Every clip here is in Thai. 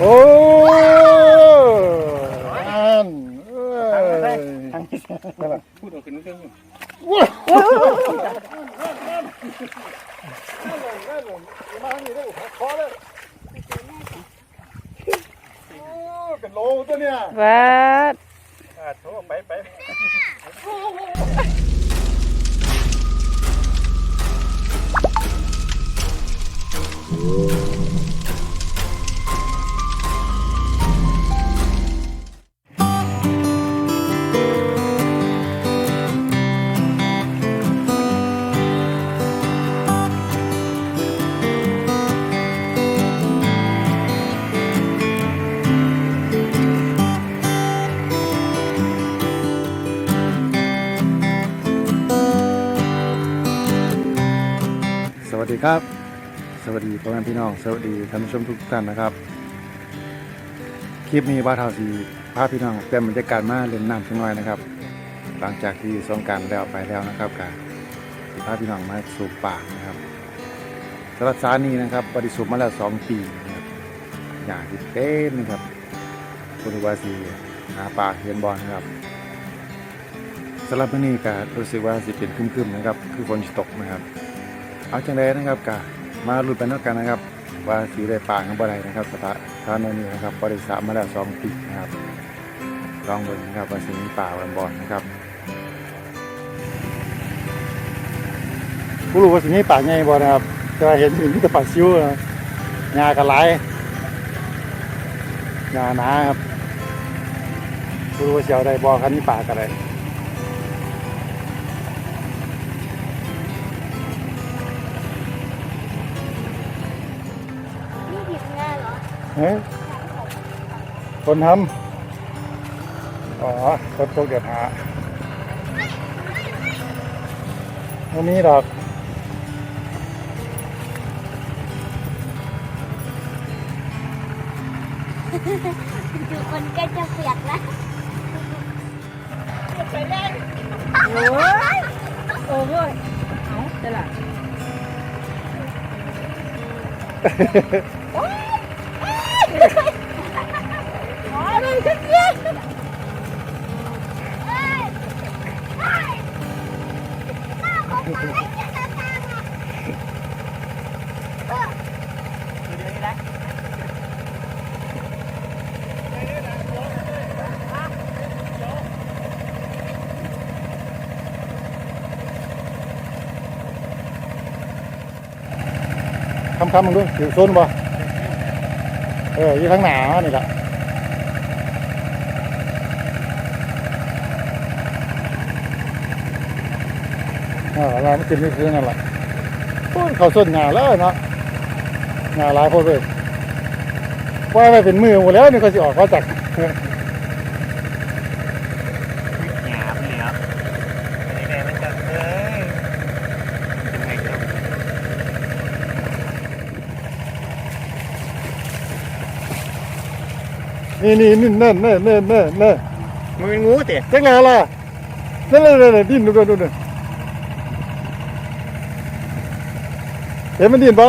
โอ้อันเอ้ยนั่นแหละพูดออกขึ้นเครื่องเป็นโลตัวเนี่ย วัด วัสดีครับ สวัสดีพ่อแม่พี่น้องสวัสดีท่านผู้ชมทุกท่านนะครับ คลิปนี้บ้าทาสีพาพี่น้องเปลี่ยนบรรยากาศมาเล่นน้ำเพียงน้อยนะครับ หลังจากที่สงการแล้วไปแล้วนะครับกับพาพี่น้องมาสูบป่านะครับสำหรับสานี้นะครับบริสุทธิ์มาแล้วสองปีนะครับอย่างที่เต้นนะครับคุณวาสีหาป่าเฮียนบอลนะครับสำหรับวันนี้ก็รู้สึกว่าสิเป็นครึมๆนะครับ คือฝนตกนะครับ เอาจังไดนะครับกะมาลุ้นไปนอกกันนะครับ ว่าสีได้ปลาของบ่ได้นะครับสถานสถานนี้นะครับบริษัทมาแล้วสองปีนะครับลองเบิ่งนะครับว่าสีป่าวันบอนนะครับผู้รู้ว่าสิมีป่าใหญ่บ่นะครับแต่ว่าเห็นมีแต่ป่าซิวนะหญ้าก็หลหญ้าหนาครับผู้รู้ว่าสิเอาได้บ่คันมีป่าก็ได้ คนทำอ๋อคนพวกเดือดหาวันนี้ดอกดูคนใกล้จะเปียกแล้วไปเล่นโอ้ยโอ้ยเอาเดี๋ยวล่ะ อ๋อมันขึ้นเยอะเอ้ยเอ้ยหน้าของมันไอ้เจ้าตาตาอะเออ คำคำมึงดูถือโซนบ่เอออยู่ข้างหน้านี่แหละอ่าเราไม่กินไม่ซื้อนั่นแหละโอ้ยเขาส้นงาแล้วเนาะงาหลายโพดเลยว่าไปเป็นมือหมดแล้วนี่ก็สิออกมาจาก หยาบเลยครับไม่ได้มันจะเลยยังไงครับ นี่นี่นี่เน่นเน่นเน่นเน่นเน่นมันเป็นงูเตะจังไงล่ะนั่นเลยนั่นเลยดิ้นดูดูดูดูเห็นมันดิ้นปะ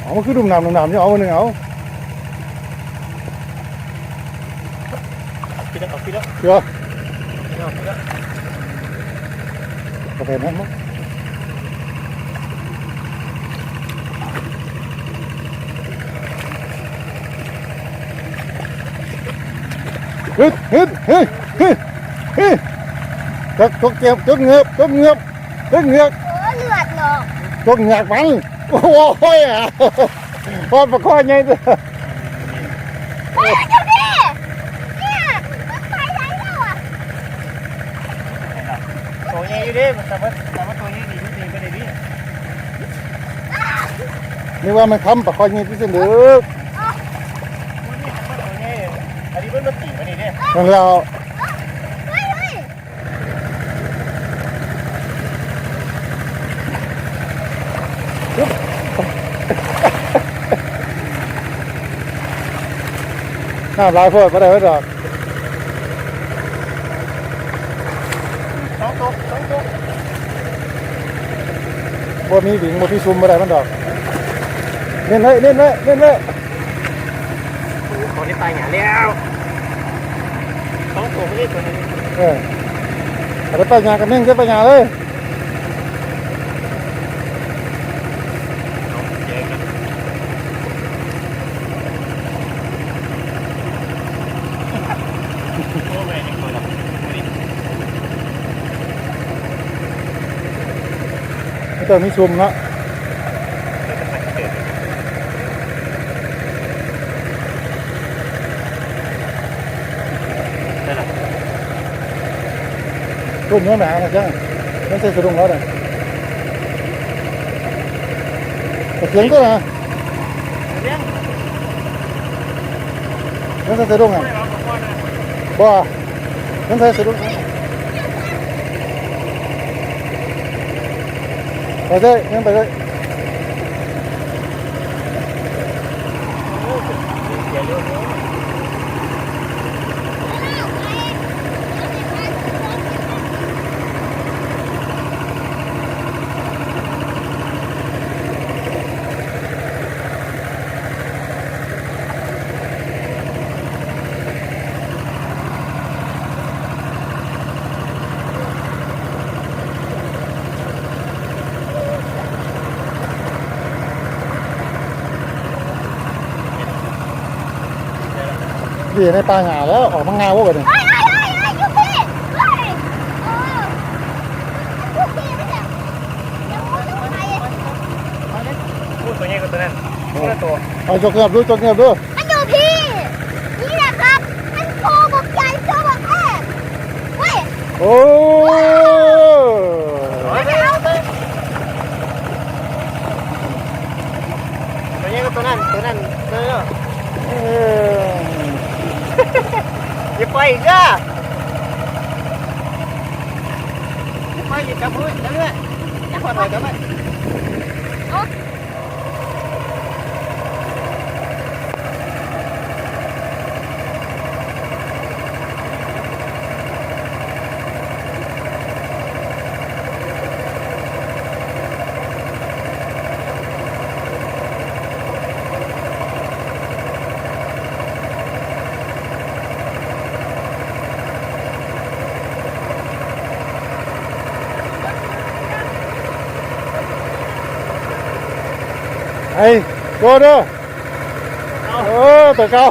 เอามันคือดุมน้ำดุมน้ำนี่เอามาหนึ่งเอาพี่แล้วเอาพี่แล้วเดี๋ยวเอาพี่แล้วกาแฟนั้นมั้ง ฮึดฮึดฮึดฮึดฮึดจกจกเก็บจกเงือบจกเงือบจกเงือบเออเลือดหรอกจกเงือกมันโอ้โหอะพอประคองไงตัวเฮ้ยเจ้าดิเนี่ยมันไปไหนแล้วอะตัวใหญ่อยู่ดิแต่ว่าแต่ว่าตัวใหญ่ดีที่ดีไปเลยดินี่ว่ามันคำประคองไงที่เสนอ ตัวใหญ่อันนี้มันมันตีมา ดิเนี่ยนั่นแล้วเฮ้ยเฮ้ยน้ำลายโพดมาได้ไว้ดอกสองตัวสองตัวบ่มีหญิงบ่มีซุ่มบ่ได้มันดอกเล่นเลยเล่นเลยเล่นเลยคนที่ตายหงาแล้ว ตัวไม่ได้ตัวนี้เออเอาไปไปงานกันเน่งจะไปงานเลยเจ๊กันโอ้ยยังตัวละไม่ได้ไม่ต้องมีซุ่มเนาะ ได้ละ ซุ่มเนื้อหนานะจ้าไม่ใช่สะดุ้งแล้วนะแต่เสียงก็นะเลี้ยงไม่ใช่สะดุ้งอะไม่เอาของพ่อนะบ่ไม่ใช่สะดุ้งไปเลยยังไปเลย ดีในปลาหงาแล้วออกมางาวกันเลยเฮ้ยเฮ้ยเฮ้ยเฮ้ยยูพี่เฮ้เออยูพี่ไม่ใช่ยังไม่รู้ใครพูดตัวนี้กับตัวนั้นคนละตัวเอาจกเงียบดูจกเงียบดูมันอยู่พี่นี่แหละครับมันโคบอกใหญ่โคบอกแอบเฮ้ยโอ้ ไม่เอาไป ตัวนี้กับตัวนั้นตัวนั้นตัวนี้ เออ อย่า ไปอีกอะอย่าไปอย่าจับมือจับมืออย่าขอถอยจับไป ไอ้ โดดดูเออตัวเก่า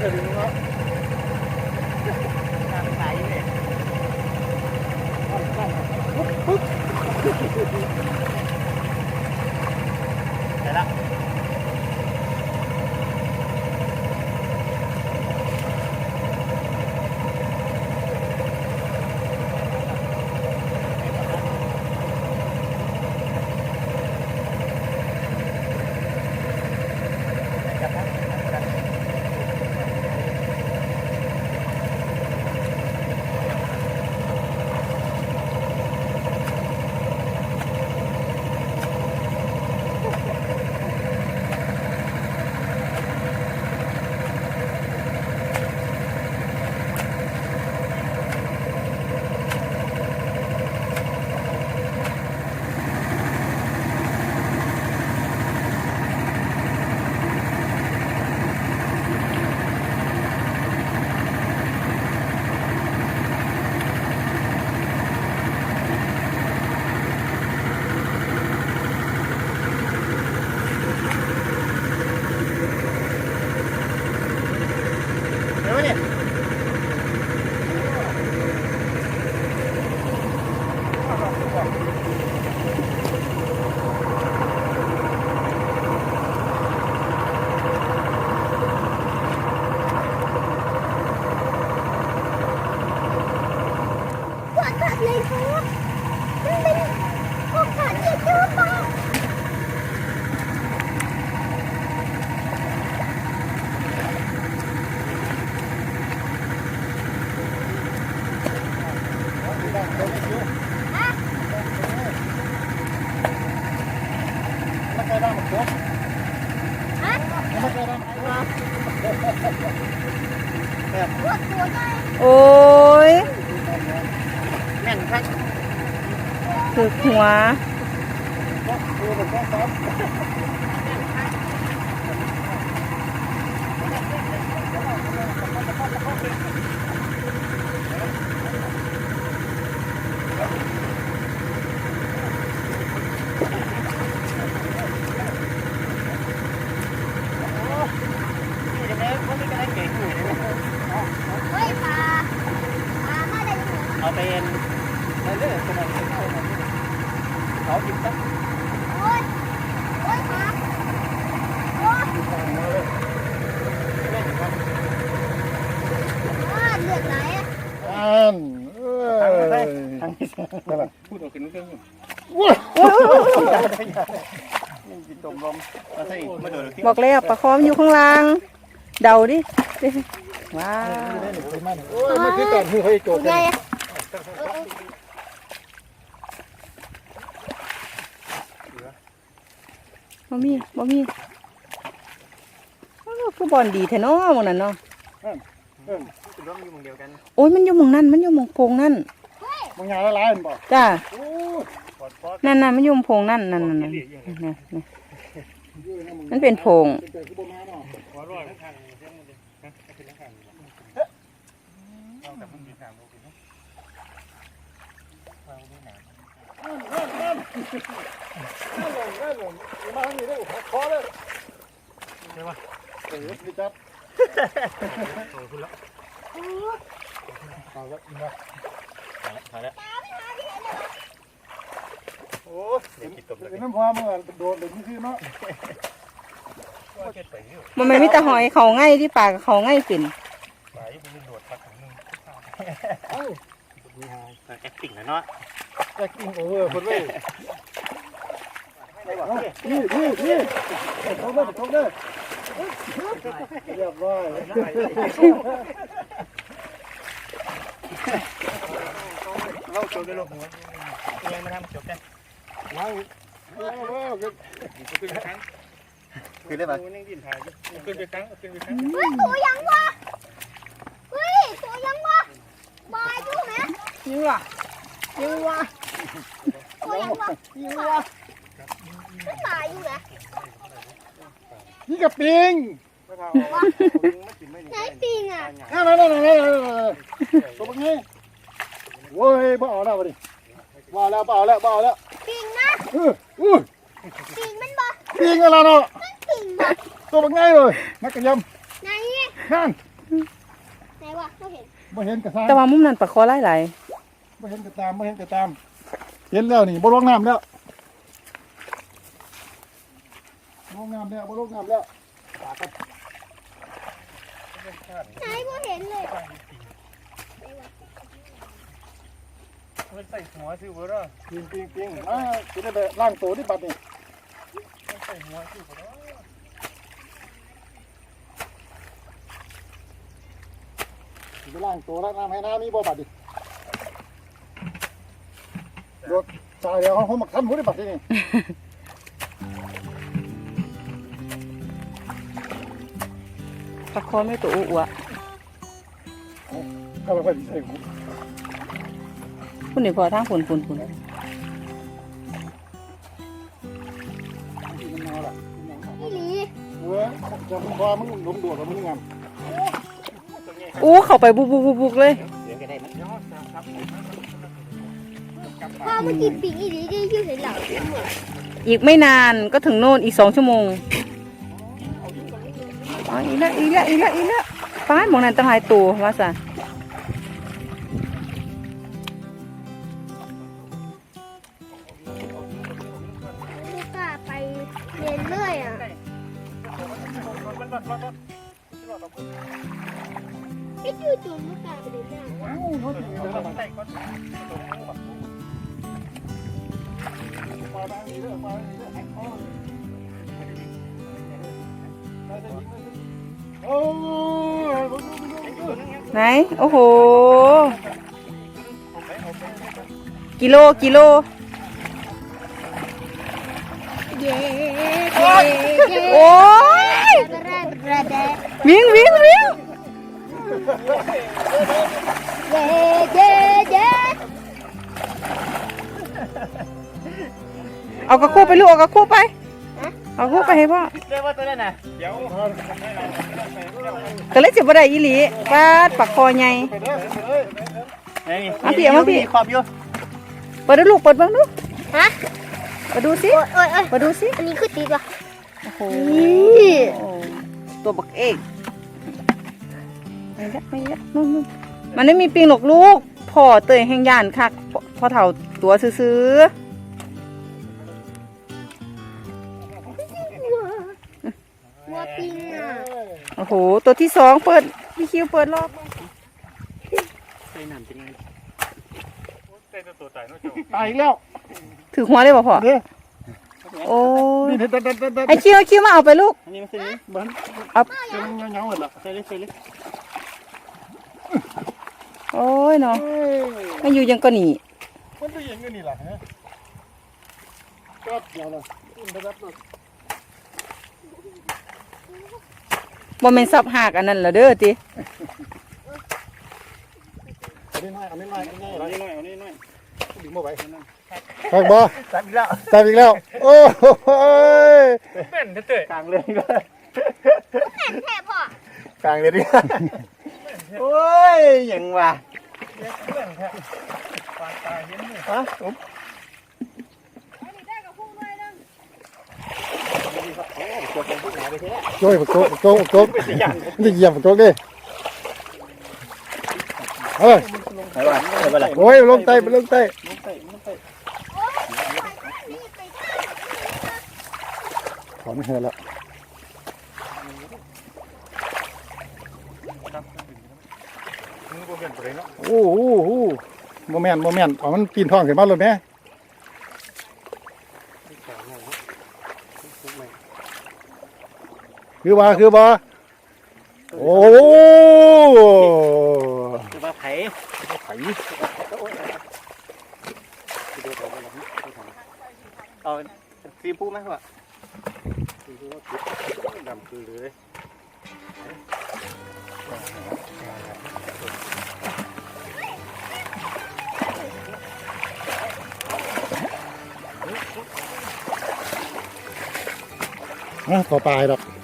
ได้ละ วดูเหมือนกันครับ นี่จะแม่พวกนี้ก็ได้เก่งอยู่ เฮ้ยปลาปลามาได้ยังไง เอาไปเอ็นเรื่อยๆสมัยเขาจิบตั้ง โอ้ยโอ้ยปลาโอ้ยอ่าเลือดไหลอะ อันเอ้ย ทางนี้ นั่นแหละ พูดออกกันนึกนึงว้านี่กินตมลมมาใส่มาโดดที่บอกแล้วปลาคอมนอยู่ข้างล่าง เดาดิดิว้าวโอ้ยมันคือการที่เขาโจตัทวย์ใหญ่กันอะบ่มีบ่มีอ้าวคือบอลดีแท้เนาะหมื้นั้นเนาะร่วมอยู่มึงเดียวกันโอ้ยมันอยู่หม่องนั้นมันอยู่หม่องโพงนั่น บางอย่างละลายมันบอกจ้าโอ้ยปอดปอดนั่นน่ะมันอยู่หม่องโพงนั่นนั่นนั่นนั่นนั่นนั่นมันเป็นโพงเป็นแต่คือบ่มาเนาะปอดรอดทางนี้เส้นมันเลยนะเป็นทางเอาแต่มันมีทางโอเคนะวางที่ไหนนั่นลงนั่นลงมาทางนี้ได้หักคอเลยใช่ปะเออพี่จับโอ้คุณละเอาละมาถ่ายแล้วโอ้เดี๋ยวกินตบเลยเดี๋ยวน้ำพอมันโดนเดี๋ยวนี้คือเนาะว่าเก็บไปอยู่มันไม่มีแต่หอยเขาง่ายที่ปากเขาง่ายเป็นไปมันโดดปักของนึงเอ้าแอคติ้งนะเนาะแอคติ้งโอเวอร์คนเว้ยนี่นี่นี่เขาเลยเขาเลยเรียบร้อย เราจบได้ลงหัวยังมาทำจบได้ว้าวว้าวขึ้นไปครั้งขึ้นได้ปะขึ้นไปครั้งขึ้นไปครั้งเฮ้ยตัวยังวะเฮ้ยตัวยังวะบายดูไหมยิงวะยิงวะตัวยังวะยิงว่ะตายอยู่นะนี่กับปิงไหนปิงอะนั่นนั่นนั่นนั่นตัวเป็นไง โว้ยบ่เอาแล้วดิบ่เอาแล้วบ่เอาแล้วบ่เอาแล้วปิงนะเอออู้ปิงมันบ่ปิงอะไรเนาะปิงบ่ตัวเป็นไงเลยนักกระยไหนำนั่นไหนวะเราเห็นบ่เห็นกระซางแต่ว่ามุมนั้นปลาคอหลายหลายบ่เห็นกระตามบ่เห็นกระตาม เห็นแล้วนี่บ่ลงน้ำแล้วลงน้ำแล้วบ่ลงน้ำแล้วไหนบ่เห็นเลย มันใส่หัวซิวเรอปิงปิงปิงมาคุณได้ไปล้างตัวที่บัดนี่ใส่หัวซิวเรอไปล้างตัวล้างน้ำให้น้ำมีบ่บัดดิรถตายแล้วเขามาคันหัวได้บัดนี่ปลาคอไม่ตัวอ้วเอาไปไปใส่หู คุณนี่พอทางฝุ่นฝุ่นฝุ่นมันเอาล่ะนี่หลีเว้ยจะมึงพอมึงลงดวดแล้วมึงงามอู้เข้าไปบุกบุกบุกบุกเลยเดี๋ยวก็ได้มันยอดครับพ่อเมื่อกี้ปิงอีหลีได้ยืดเห็นหลังอีกไม่นานก็ถึงโน่นอีกสองชั่วโมงอ๋ออีกแล้วอีกแล้วอีกแล้วอีกแล้วป้านหมองนั้นตั้งหลายตัวว่าซะ โอ้โห กิโลกิโลเย้โอ้ยวิ่งวิ่งวิ่งเย้เย้เย้เอากระคู่ไปลูกเอากระคู่ไป เอากระคู่ไปให้พ่อเรียกว่าตัวนั้นน่ะเดี๋ยวก็เลยสิบ่ได้อีหลีปาดปากคอใหญ่นี่มาพี่เอามาพี่ขอบอยู่เปิดดูลูกเปิดเบิ่งดูฮะเปิดดูสิโอ้ยโอ้ยโอ้ยเปิดดูสิอันนี้คือติดว่ะโอ้โหนี่ตัวบักเอกไม่ยัดไม่ยัดนู่นนู่นมันไม่มีปิงหรอกลูกพ่อเตยแห่งย่านคักพ่อพ่อเฒ่าตัวซื้อ วัวปิงอะๆโอ้โห ตัวที่สองเปิดพี่คิวเปิดรอบใส่น้ำเป็นไงตายอีกแล้วถือหัวเลยบ่พ่อเด้อโอ้ยนี่เด็ดเด็ดเด็ดเด็ดเด็ดไอคิวไอคิวมาเอาไปลูก อันนี้มันใส่นี่บ้านเอาเป็นเงาๆหมดละใส่เลยใส่เลยโอ้ยเนาะไม่อยู่ยังก็หนีมันจะยังไงนี่ล่ะฮะก็เดี๋ยวละอินไปรับรถ บ่แม่นซับหักอันนั้นละเด้อติเอานิดหน่อยเอานิดหน่อยเอานิดหน่อยเอานี่หน่อยเอานี่หน่อยดึงมาไว้ครับบ่จับอีกแล้วจับอีกแล้ว โอ้ยเป็นเตะกลางเลยก็แค่พ่อกลางเลยดิโอ้ยยังว่ะฮะผม โจ้ยโจ้โจ้โจ้มันจะเหยียบโจ้ดิเฮ้ยโอ้ยลงใต้ไปลงใต้ถอนเหือแล้วมึงบ่เปลี่ยนตัวเลยเนาะโอ้โหโมเมนต์โมเมนต์เอมันปีนท้องขึ้นมาเลยแม่ คือว่คือบ่โอ้จะมาไผไผเอาซีปูไหมวะซีปูว่าดำคือเลยนะต่อตายดอก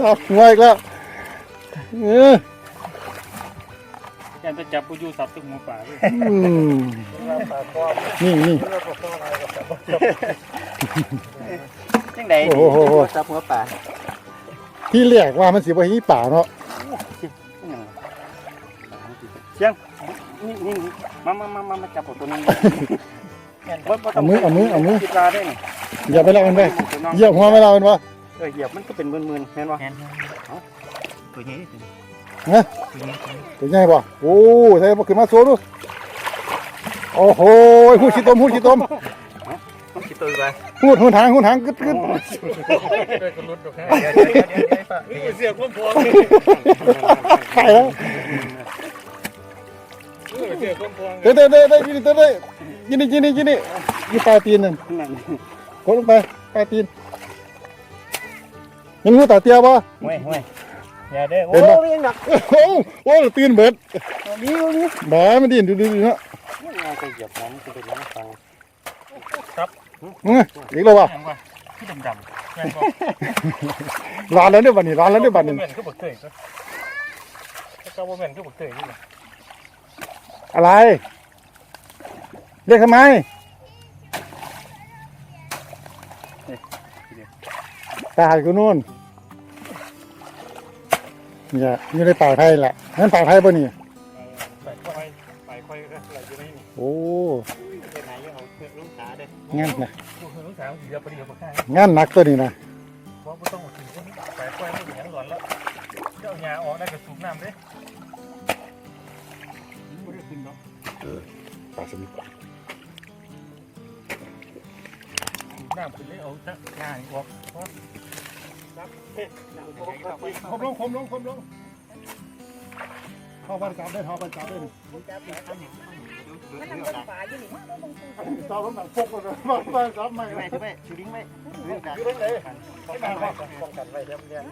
จับงวยอีกแล้วเออยันจะจับปูยูสับตึกหมูป่าเลยอืมนี่นี่ยังไงโอ้โห จับหัวป่าที่เรียกว่ามันสิบ่ฮีป่าเนาะเชียงนี่นี่มามามามามาจับตัวนี้เอามือเอามือเอามือคิดลาได้นี่อย่าไปแล้วมันไปเหยียบหัวไม่เราเป็นวะเออเหยียบมันก็เป็นมื่นๆแม่นวะตัวนี้ฮะเป็นไงบ่โอ้ใส่บ่ขึ้นมาโซ่ดูโอ้โหหูขี้ตมหูขี้ตมมันคิดตัวไปหูดหูทางหูทางกึดกึดเสียความพอไปแล้วเสียความพอเด้เด้เด้เด้ยินดีเด้เด้ยินดียินดียินดียี่ปลายตีนนั่นนั่นกดลงไปปลายตีน ยังงูตาเตียบ่เว้ยเว้ยอย่าเด้อเห็นบ่โอ้ยยังหนักโอ้โหโอ้ตีนเบิดนี่นี่บ่มันดินดูดูเนาะเอาไปเหยียบน้ำจะเป็นน้ำฟังมึงอีกแล้ววะยังวะที่ดำดำแม่นบ่ร้านแล้วเด้อบัดนี้ร้านแล้วเด้อบัดนี้แม่นคือบักเตยก็ถ้าว่าแม่นคือบักเตยนี่แหละอะไรเรียกทำไม ตายกูนู่นเนี่ยอยู่ในป่าไทยแหละนั่นป่าไทยป่ะนี่ไปค่อยไปค่อยอะไรอยู่ในนี่โอ้ไปไหนยังเอาเพื่อนลูกตาเด้งั้นนะลูกเพื่อนลูกสาวเดี๋ยวไปเดี๋ยวไปข้างงั้นหนักตัวนี้นะเพราะไม่ต้องถึงไปค่อยไม่ถึงหลอนแล้วเจ้ายาออกได้ก็สูบน้ำเด้ไม่ได้ขึ้นเนาะป่าสมิธสูบน้ำขึ้นเลยเอาจ้ะง่ายออกเพราะรับเฮ้ยน้ำออกไป คมลงคมลงคมลงเข้าบ้านกลับได้เข้าบ้านกลับได้จับไปทำอย่างมันนั่งเบิ่งปลาอยู่นี่มาเบิ่งปลาตอนผมแบบพกมาบ้านบ้านซับใหม่ถือไปถือไปชูดิ้งไปถือดักอยู่ตรงไหนป้องกันไว้ป้องกันไว้เดี๋ยวมันเนี่ย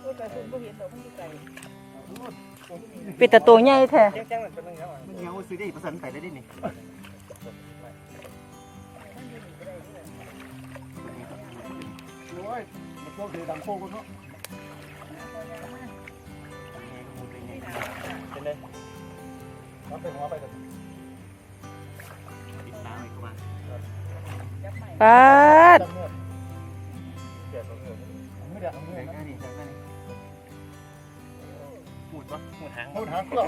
โอ้ยไก่คุณบ่เห็นดอกมันอยู่ไกลเป็นแต่ตัวใหญ่แท้แจ้งๆมันเป็นยังไงวะมันเงาซื้อได้ประสันไปได้ดินี่ โอ้ยมันพวกเดือดังโค้งกันเนาะเป็นเลยมันเป็นหัวไปแต่ปิดตาไว้ก่อนปาดจำเนื้อเดี๋ยวเนื้อไม่เดี๋ยวเนื้ใส่อหน้านี่ใส่หน้านี่หมุดปะหมุดหางพูดหางเรา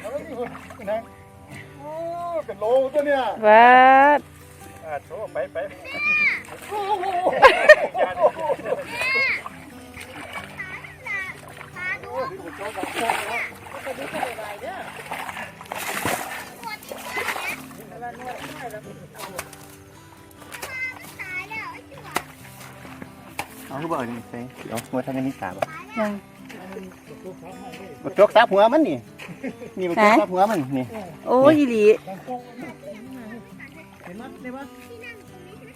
เอาแล้วนี่คุณนะโอ้เป็นโลตัวเนี่ยปาดอ่าโชว์ไปไปตาดูโอ้ยโชว์กับโชว์แล้วปเนี่ยตาล้วไอ้ที่ว่าเอาคือบ่เอานี่ใส่เอาหัวทางมีสาบยังบักจกซับหัวมันนี่ นี่บักจกซับหัวมันนี่ โอ้ยอีหลี เห็นมั้ยเห็นมั้ยที่นั่งตรงนี้ใช่ไหม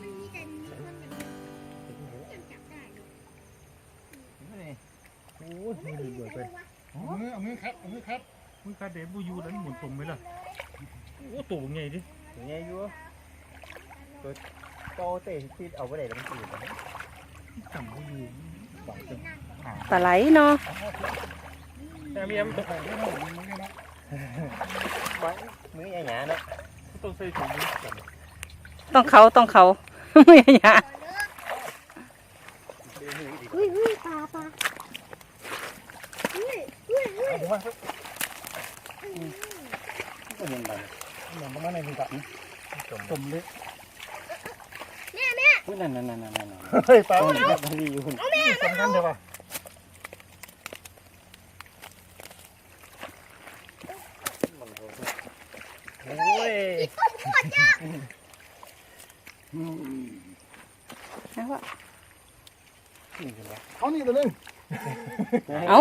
มันมีแต่มีคนอย่างนี้ยังจับได้เลยโอ้ยมือเดือดไปเอามือเอามือครับเอามือครับมึงคาเดบูยูนั้นหมุนตรงไหมล่ะโอ้ตัวไงดิอย่างเงี้ยอยู่ตัวโตเตะที่เอาไปได้แล้วมันตีบต่ำบูยูปลาไหลเนาะแต่เมียมมื อใหญ่ๆเนาะต้องใส่ถุงมือก่อนต้องเขาต้องเขาไม่อยากอุ้ยอุ้ยปลาปลาอุ้ยอุ้ยอุ้ยเอาผมว่าก็เห็นไปเหมือนประมาณในนี้ครับจมเละอุ้ยนั่นนั่นนั่นนั่นนั่นเฮ้ยปลาต้มันนแบบนี้อยู่สำคัญเถอะป่ะ โอ้ยเอาวะนี่เป็นไรเขานี่ตัวนึงเอ้า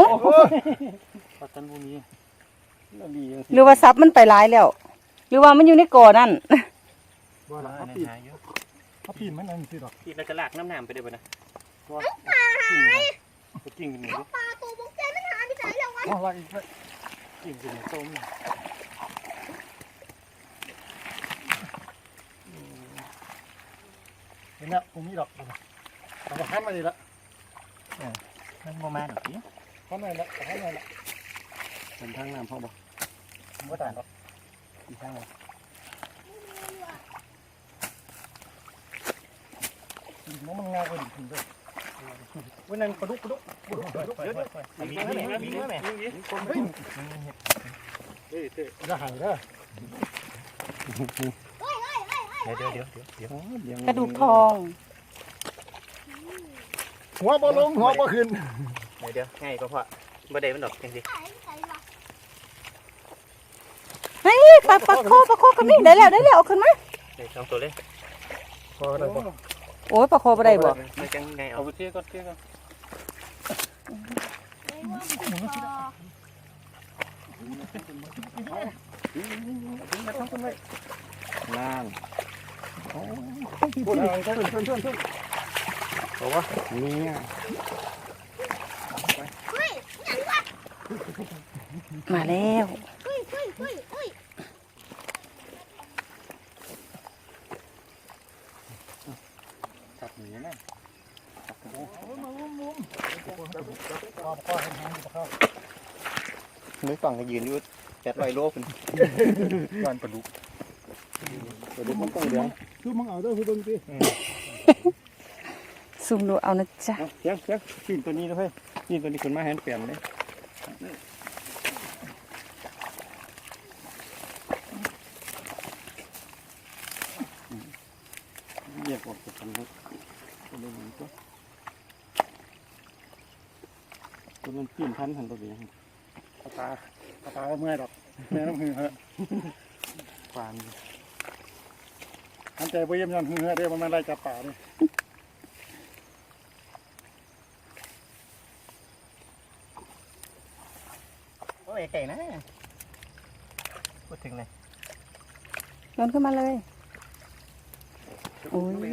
ปัตตันบูนี้เราดีจังหรือว่าซับมันไปหลายแล้ว หรือว่ามันอยู่ในก่อนั่นบ่ๆล่ะเขาปีนเขาปีนมันนั่นสิดอกปีนแล้วก็ลากน้ำหน้ำไปได้ป่ะนะกิ้งกันหนึ่งปลาตัวบงเจมันหายไปไหนแล้ววะอ๋อลากอีกแล้วกิ้งกันหนึ่งต้ม เห็ นแล้วผมมีดอกเอาไปขั้นมาดีละมันโมมาหรอกพี่ขั้นมาละขั้นมาละเป็นทางน้ำพ่อบอกผมก็ต่างดอกอีกทางเลยมันมันง่ายกว่าดิด้วยวันนั้นปลาดุกปลาดุกเดี๋ยวเดี๋ยวมีไหมมีไหมมีไหมเฮ้ยเต้จะหายเด้อเดี๋ยวเดี๋ยวเดี๋ยวเดี๋ยวเดี๋ยวกระดูกทอง หัวบ่ลงหัวบ่ขึ้นเดี๋ยวเดี๋ยวง่ายก็พอบ่ได้มันดอกจริงหายไปไหนวะเฮ้ยปลาปลาโคปลาโคกระมิ่งได้แล้วได้แล้วเอาขึ้นมาๆเดี๋ยวสองตัวเลยพอได้บ่โอ้ยปลาโคบ่ได้บ่มันจังไงเอาเอาไปเที่ยวก็เที่ยวก็ไหน วะปลาล่างพูดอะไรขึ้นขึ้นขึ้นขึ้นบอกว่านี่ยอย่างมาแล้วเฮ้ยเฮ้ยเฮ้ยเฮ้ยตัดหนีนะข้าวข้าวให้หางข้าวมือฝั่งก็ยืนอยู่แปดร้อยโลเป็นการปลาดุกปลาดุกมันต้องเหลือง คือมึงเอาด้อคือเบิ่งสิซุ่มดูเอานะจ๊ะเสียงเสียงปีนตัวนี้ด้วยปีนตัวนี้ขึ้นมาให้มันเปลี่ยนเลยเรียกออกจากกันครับตัวนี้ก็ตัวนั้นปีนพันทันตัวนี้ตาตาเมื่อยดอกแม่น้ำหือฮะฟาน อันแต่เยี่ยมยอนเฮือเด้มันมาไล่จับป่าเนี่ยโอ้ยเก่งนะ พูดถึงเลยโนขึ้นมาเลย โอ้ยห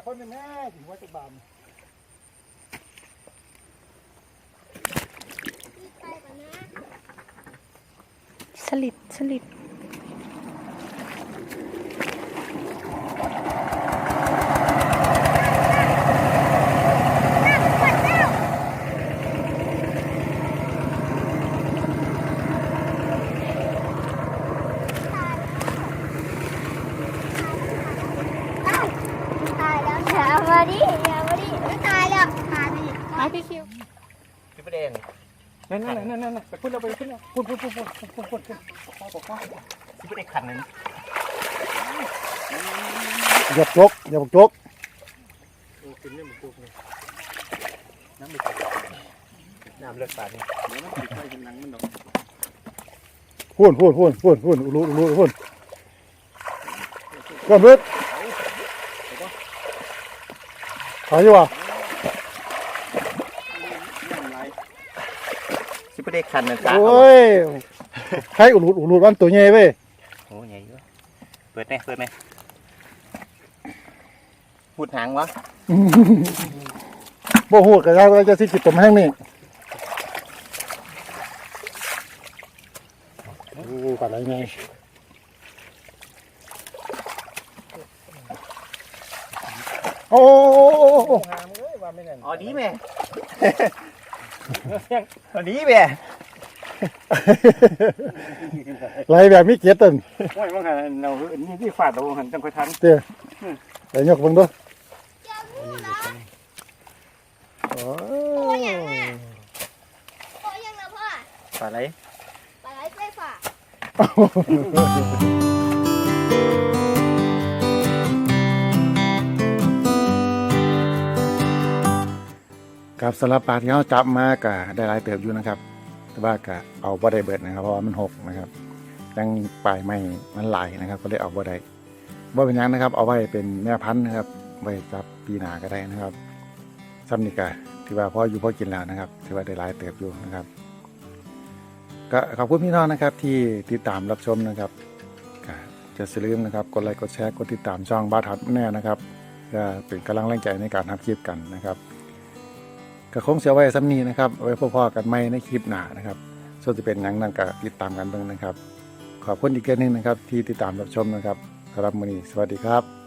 งตัวเห็นกาคนแม่ถึงว่าจะบานสลิดสลิด ตายแล้วอย่ามาดิอย่ามาดิตายแล้วตายไปดิ มาพี่คิว พี่ประเด็น นั่นนั่นนั่นนั่นไปพุ่นเราไปพุ่นเราพุ่นพุ่นพุ่นพุ่นพุ่นพุ่นพุ่นพ่อบอกว่าพี่ประเด็นขันนึงอย่าจกอย่าจกโอ้กินเนี่ยมันจุกเลยน้ำมันจะน้ำเลือดปลาเนี่ยเดี๋ยวมันติดไปเป็นหนังมันดอกพุ่นพุ่นพุ่นพุ่นพุ่นอุลุอุลุพุ่นก้อนเบิดขายอยู่วะ พี่ประเด็นขันนึงตาโอ้ยใครอุลุอุลุวันตัวใหญ่เว้ยโอ้ใหญ่เยอะเปิดไหมเปิดไหมพูดหางวะบ่หูกระยาเราจะสิจิตตมแห้งนี่โอ้ปลาไหลไงโอ้โอ้หางเลยว่าไม่นั่นอ๋อดีแม่อ๋อ ดีแม่ไหลแบบมีเกียรติตันว่าว่าไงเรานี่ที่ฝาดเราหันจังค่อยทันเตี้ยไหลยกเบังดูโอ้โอ้ยยังแล้วพ่อปลาไหลปลาไหลไฟฟ้า ครับสำหรับปลาที่เขาจับมาก็ได้หลายเติบอยู่นะครับ แต่ว่าก็เอาบ่ได้เบิดนะครับ เพราะว่ามันหกนะครับยังปลายไม้มันหลายนะครับ ก็เลยเอาบ่ได้บ่เป็นยังนะครับ เอาไว้เป็นแม่พันธุ์นะครับไว้จับปีหน้าก็ได้นะครับซ้ำนี่ก็ถือว่าพ่ออยู่พ่อกินแล้วนะครับถือว่าได้หลายเติบอยู่นะครับ ก็ขอบคุณพี่น้องนะครับ ที่ติดตามรับชมนะครับจะอย่ลืมนะครับกดไลค์กดแชร์กดติดตามช่องบ้าทัดแน่นะครับเพื่อเป็นกำลังแรงใจในการทำคลิปกันนะครับ ก็คงเสียไว้ซ้ำนี้นะครับไว้พ่อๆกันไม่ในคลิปหน้านะครับ ส่วนจะเป็นหยังนั่นก็ติดตามกันเบิ่งนะครับ ขอบคุณอีกเกนนึงนะครับ ที่ติดตามรับชมนะครับสำหรับมื้อนี้สวัสดีครับ